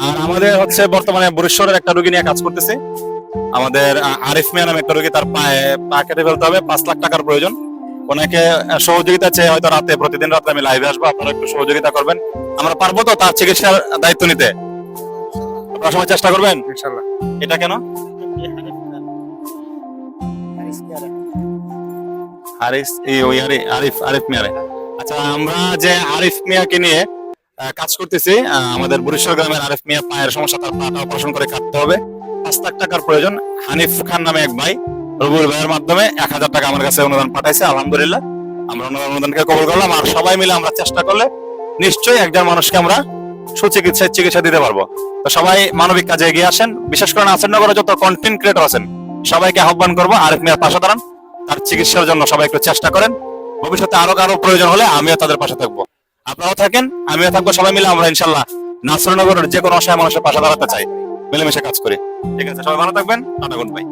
আর আমাদের হচ্ছে বর্তমানে বরিশ্বরের একটা রোগী নিয়ে কাজ করতেছি। আমাদের আরিফ মিয়া নামে একটা রোগী তার পায়ে পা কেটে ফেলতে হবে পাঁচ লাখ টাকার প্রয়োজন। ওনাকে সহযোগিতা চেয়ে হয়তো রাতে প্রতিদিন রাতে আমি লাইভে আসব আপনারা একটু সহযোগিতা করবেন। আমরা পারব তো তার চিকিৎসার দায়িত্ব নিতে? আপনারা সবাই চেষ্টা করবেন? ইনশাল্লাহ। এটা কেন? হারিস এই ওই আরি- আরিফ আরিফ মিয়ারে। আচ্ছা আমরা যে আরিফ মিয়াকে নিয়ে কাজ করতেছি। আমাদের বরিশাল গ্রামের আরিফ মিয়া পায়ের সমস্যা, তার পাটা অপারেশন করে কাটতে হবে। পাঁচ লাখ টাকার প্রয়োজন। হানিফ খান নামে এক ভাই রবুল ভাইয়ের মাধ্যমে এক হাজার টাকা আমার কাছে অনুদান পাঠাইছে, আলহামদুলিল্লাহ। আমরা অনুদান- অনুদানকে কবল করলাম, আর সবাই মিলে আমরা চেষ্টা করলে নিশ্চয়ই একজন মানুষকে আমরা সুচিকিৎসায় চিকিৎসা দিতে পারব। তো সবাই মানবিক কাজে এগিয়ে আসেন। বিশেষ করে নাসিরনগরে যত কন্টেন্ট ক্রিয়েটর আছেন, সবাইকে আহ্বান করব, আরিফ মিয়ার পাশে দাঁড়ান। তার চিকিৎসার জন্য সবাই একটু চেষ্টা করেন। ভবিষ্যতে আরও কারও প্রয়োজন হলে আমিও তাদের পাশে থাকব। আপনারাও থাকেন, আমিও থাকব, সবাই মিলে আমরা ইনশাল্লাহ নাসরনগরের যে কোনো অসহায় মানুষের পাশে দাঁড়াতে চাই। মিলেমিশে কাজ করি। ঠিক আছে, সবাই ভালো থাকবেন, টাটা, গুড বাই।